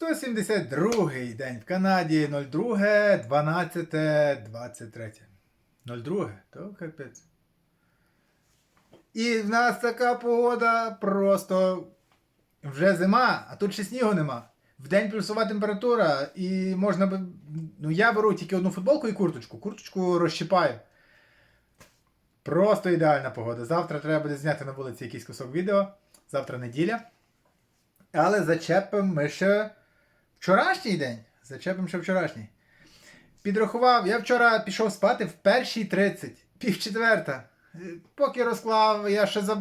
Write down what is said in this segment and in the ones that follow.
172 день в Канаді 02, 12, 23. 02, то капець. І в нас така погода просто вже зима, а тут ще снігу нема. В день плюсова температура, і можна би. Ну, я беру тільки одну футболку і курточку. Курточку розщипаю. Просто ідеальна погода. Завтра треба буде зняти на вулиці якийсь кусок відео. Завтра неділя. Але зачепимо ми ще вчорашній день. Зачепимо ще вчорашній. Підрахував, я вчора пішов спати в першій 30, пів четверта. Е, Поки розклав, я ще за,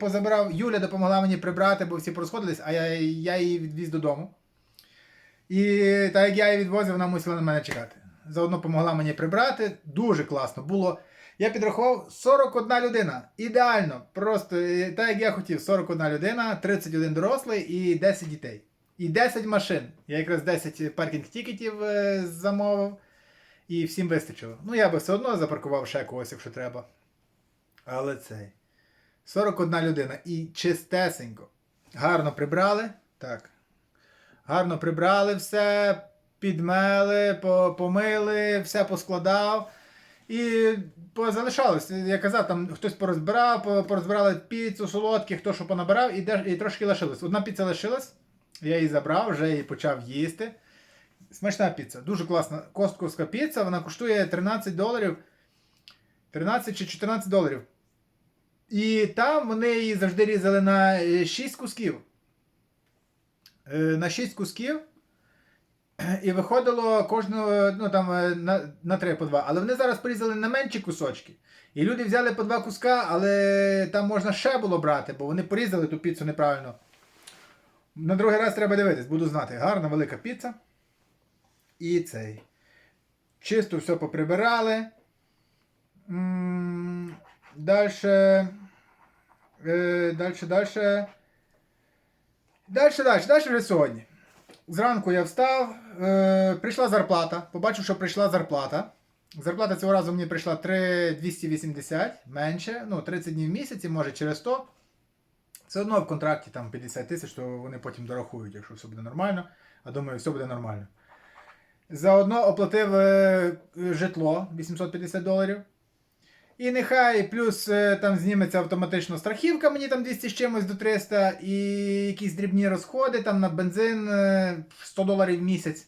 позабирав. Юля допомогла мені прибрати, бо всі порозходились, а я, я її відвіз додому. І так як я її відвозив, вона мусила на мене чекати. Заодно допомогла мені прибрати. Дуже класно. Було. Я підрахував 41 людина. Ідеально. Просто е, так як я хотів, 41 людина, 31 дорослий і 10 дітей. І 10 машин. Я якраз 10 паркінг тікетів е, замовив. І всім вистачило. Ну, я би все одно запаркував ще когось, якщо треба. Але цей. 41 людина. І чистесенько. Гарно прибрали. Так. Гарно прибрали все, підмели, помили, все поскладав. І позалишалось. Я казав, там хтось порозбирав, по- порозбирали піцу, солодкі, хто що понабирав, і, і трошки лишилось. Одна піца лишилась, я її забрав, вже її почав їсти. Смачна піца, дуже класна. Костковська піца, вона коштує 13 доларів. 13 чи 14 доларів. І там вони її завжди різали на 6 кусків. Е, На 6 кусків. І виходило кожного ну, там, е, на, на 3 по 2. Але вони зараз порізали на менші кусочки. І люди взяли по 2 куска, але там можна ще було брати, бо вони порізали ту піцу неправильно. На другий раз треба дивитись, буду знати. Гарна велика піца. І цей. Чисто все поприбирали. Дальше. Дальше, дальше. Дальше, дальше, дальше вже сьогодні. Зранку я встав, е, прийшла зарплата. Побачив, що прийшла зарплата. Зарплата цього разу мені прийшла 3,280 менше. Ну, 30 днів в місяці, може через 100. Все одно в контракті там 50 тисяч, то вони потім дорахують, якщо все буде нормально. А думаю, все буде нормально. Заодно оплатив е, житло 850 доларів. І нехай плюс е, там зніметься автоматично страхівка, мені там 200 з чимось до 300, і якісь дрібні розходи там на бензин е, 100 доларів в місяць.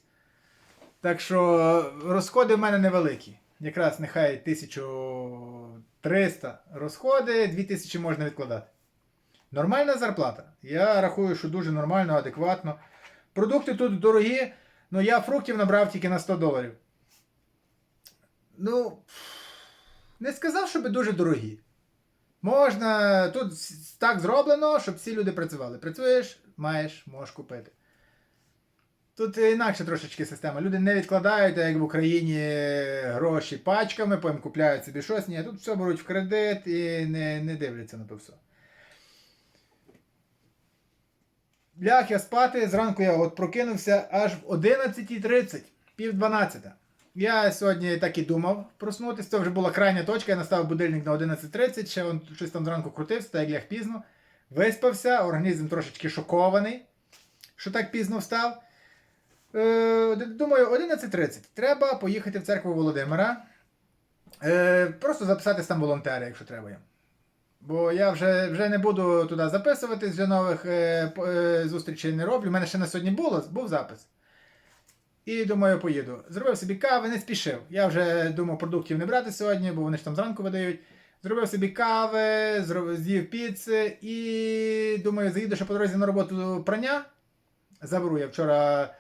Так що е, розходи в мене невеликі. Якраз нехай 1300 розходи, 2000 можна відкладати. Нормальна зарплата. Я рахую, що дуже нормально, адекватно. Продукти тут дорогі, але я фруктів набрав тільки на 100 доларів. Ну. Не сказав, щоб дуже дорогі. Можна. Тут так зроблено, щоб всі люди працювали. Працюєш, маєш, можеш купити. Тут інакше трошечки система. Люди не відкладають, як в Україні, гроші пачками, потім купляють собі щось. Ні, тут все беруть в кредит і не, не дивляться на то все. Ляг я спати, зранку я от прокинувся аж в 11.30, пів 12. Я сьогодні так і думав проснутися. Це вже була крайня точка. Я наставив будильник на 11.30, ще он щось там зранку крутився, так як ляг пізно. Виспався, організм трошечки шокований, що так пізно встав. Е, думаю, 11.30. Треба поїхати в церкву Володимира. Е, просто записатись там волонтери, якщо треба їм. Бо я вже, вже не буду туди записуватись, вже нових е, е, зустрічей не роблю. У мене ще на сьогодні було, був запис. І думаю, поїду. Зробив собі кави, не спішив. Я вже думав продуктів не брати сьогодні, бо вони ж там зранку видають. Зробив собі кави, з'їв піци і думаю, заїду ще по дорозі на роботу прання. Заберу я вчора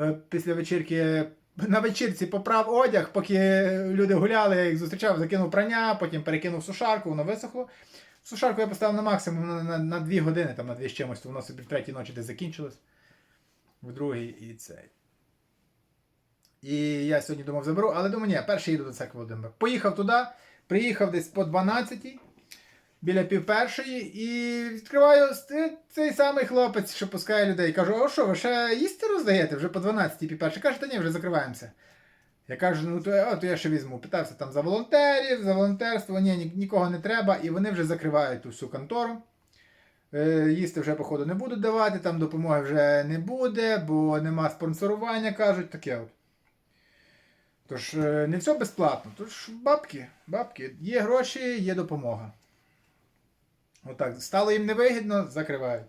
е, після вечірки на вечірці поправ одяг, поки люди гуляли, я їх зустрічав, закинув прання, потім перекинув сушарку, воно висохло. Сушарку я поставив на максимум на, на, на 2 години, там на 2 з чимось, то воно собі в третій ночі десь закінчилось. В другій і цей. І я сьогодні думав заберу, але думаю, ні, перший їду до церкви Володимира. Поїхав туди, приїхав десь по 12-й, біля пів першої, і відкриваю цей самий хлопець, що пускає людей. Кажу, о що, ви ще їсти роздаєте вже по 12 пів першої. Каже, та ні, вже закриваємося. Я кажу, ну то, о, то я ще візьму. Питався там за волонтерів, за волонтерство, ні, ні- нікого не треба, і вони вже закривають ту всю контору. Е, Їсти вже, походу, не будуть давати, там допомоги вже не буде, бо нема спонсорування, кажуть, таке от. Тож, е, не все безплатно. Тож бабки, бабки. Є гроші, є допомога. Отак. Стало їм невигідно, закривають.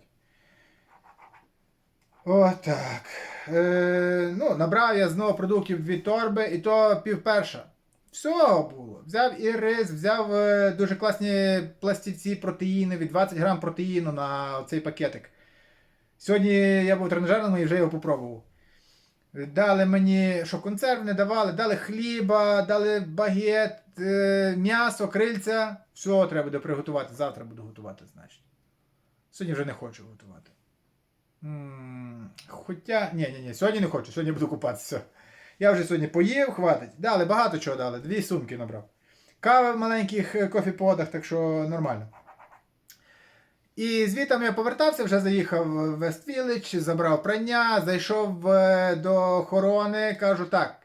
Отак. Е, ну, набрав я знову продуктів дві торби, і то півперша. Всього було. Взяв і рис, взяв е, дуже класні пластівці протеїнові, 20 грам протеїну на цей пакетик. Сьогодні я був в тренажерному і вже його попробував. Дали мені, що консерв не давали, дали хліба, дали багет, е, м'ясо, крильця. Все треба буде приготувати. Завтра буду готувати, значить. Сьогодні вже не хочу готувати. Хоча. Ні, ні, ні, сьогодні не хочу, сьогодні буду купатися. Все. Я вже сьогодні поїв, хватить. Дали багато чого дали. Дві сумки набрав. Кави в маленьких е, кофіподах, так що нормально. І звітом я повертався, вже заїхав в Вествілич, забрав прання, зайшов е, до охорони, кажу так.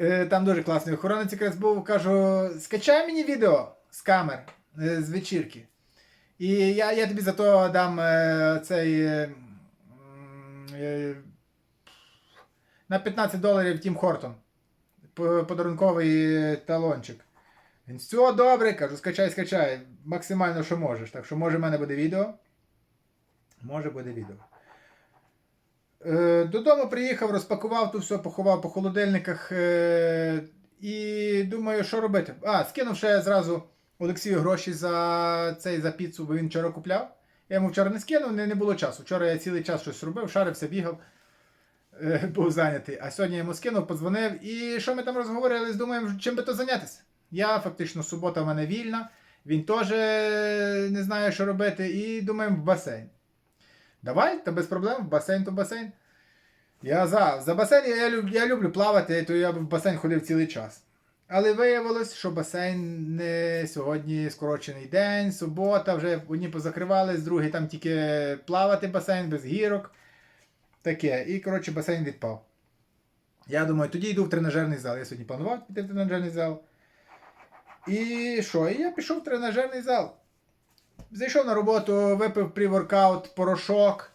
е, Там дуже класний охоронець якраз був, кажу, скачай мені відео з камер, з вечірки. І я, я тобі за то дам е, цей. е, е, на 15 доларів Тім Хортон. Подарунковий талончик. Він все добре, кажу, скачай, скачай. Максимально, що можеш. Так що може в мене буде відео. Може буде відео. Е, додому приїхав, розпакував тут все, поховав по холодильниках. Е, і думаю, що робити. А, скинув ще зразу Олексію гроші за цей за піцу, бо він вчора купляв. Я йому вчора не скинув, не, не було часу. Вчора я цілий час щось робив, шарився, бігав е, був зайнятий. А сьогодні я йому скинув, подзвонив. І що ми там розговорили, думаємо, чим би то зайнятися. Я фактично субота в мене вільна, він теж е, не знає, що робити, і думаємо в басейн. Давай, та без проблем, в басейн то басейн. Я за. За басейн я, люб- я люблю плавати, то я б в басейн ходив цілий час. Але виявилось, що басейн не сьогодні скорочений день, субота, вже одні позакривались, другі там тільки плавати басейн без гірок. Таке. І, коротше, басейн відпав. Я думаю, тоді йду в тренажерний зал. Я сьогодні планував піти в тренажерний зал. І що? І я пішов в тренажерний зал. Зайшов на роботу, випив pre-workout, порошок.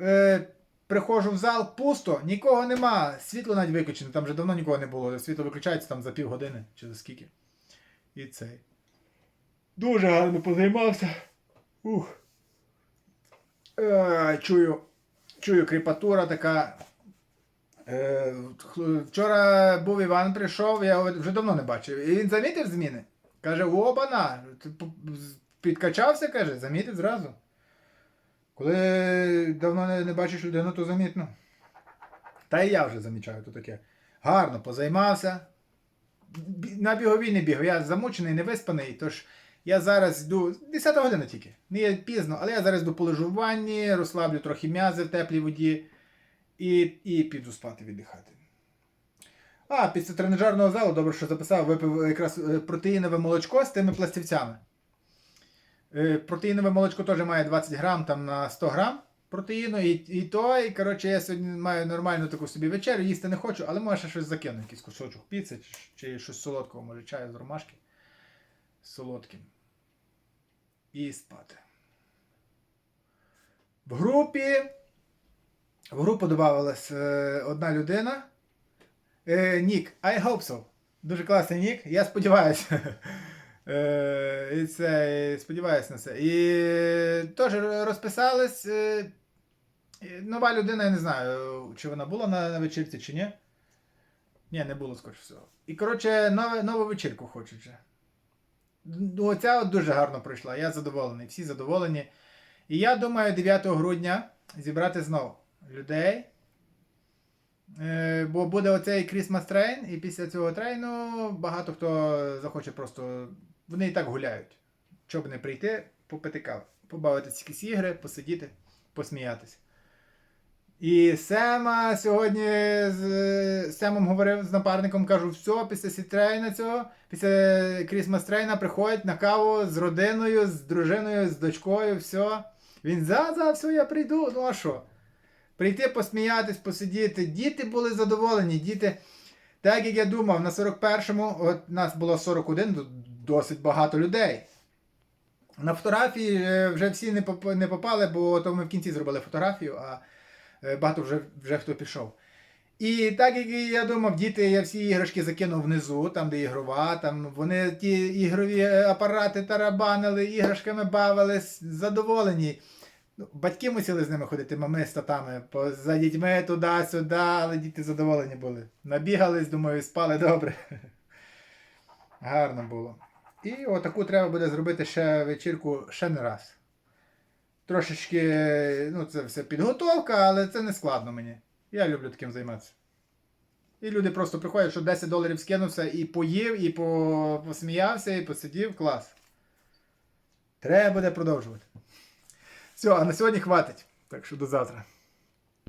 Е, приходжу в зал, пусто, нікого нема. Світло навіть виключено, там вже давно нікого не було. Світло виключається там за півгодини чи за скільки. І цей. Дуже гарно позаймався. Ух. Е, чую, чую кріпатура така. Е, Вчора був Іван, прийшов, я його вже давно не бачив. І він замітив зміни. Каже, обана, підкачався, каже, замітив зразу. Коли давно не, бачиш людину, то замітно. Та і я вже замічаю то таке. Гарно позаймався. На біговій не бігав. Я замучений, не виспаний, тож я зараз йду. 10 година тільки. Не є пізно, але я зараз йду полежу в ванні, розслаблю трохи м'язи в теплій воді і, і піду спати віддихати. А, після тренажерного залу, добре, що записав, випив якраз е, протеїнове молочко з тими пластівцями. Е, Протеїнове молочко теж має 20 грам там на 100 грам протеїну, і, і то, і коротше, я сьогодні маю нормальну таку собі вечерю, їсти не хочу, але може ще щось закину, якийсь кусочок піци чи, чи щось солодкого, може чаю з ромашки солодким. І спати. В групі. В групу додавалась е, одна людина. Е, Нік, I hope so. Дуже класний нік. Я сподіваюся. Е, і це, сподіваюся на це. І теж розписались. Е, нова людина, я не знаю, чи вона була на, на вечірці, чи ні. Ні, не було, скоріше всього. І, коротше, нове, нову вечірку хочуть вже. Ну, Оця от дуже гарно пройшла. Я задоволений, всі задоволені. І я думаю, 9 грудня зібрати знову людей. Е, бо буде оцей Christmas Train, і після цього трейну багато хто захоче просто. Вони і так гуляють. Щоб не прийти, попити каву, побавитися якісь ігри, посидіти, посміятися. І Сема сьогодні з Семом говорив з напарником, кажу, все, після сітрейна цього, після Christmas трейна приходять на каву з родиною, з дружиною, з дочкою, все. Він за, за, все, я прийду. Ну а що? Прийти посміятись, посидіти. Діти були задоволені. Діти, так як я думав, на 41-му, от нас було 41, тут досить багато людей. На фотографії е, вже всі не попали, бо то ми в кінці зробили фотографію, а е, багато вже, вже хто пішов. І так як я думав, діти, я всі іграшки закинув внизу, там де ігрова, там вони ті ігрові е, апарати тарабанили, іграшками бавились, задоволені. Ну, Батьки мусили з ними ходити, мами з татами, за дітьми туди-сюди, але діти задоволені були. Набігались, думаю, спали добре. Гарно було. І отаку треба буде зробити ще вечірку ще не раз. Трошечки, ну, це все підготовка, але це не складно мені. Я люблю таким займатися. І люди просто приходять, що 10 доларів скинувся і поїв, і по... посміявся, і посидів. Клас. Треба буде продовжувати. Все, а на сьогодні хватить. Так що до завтра.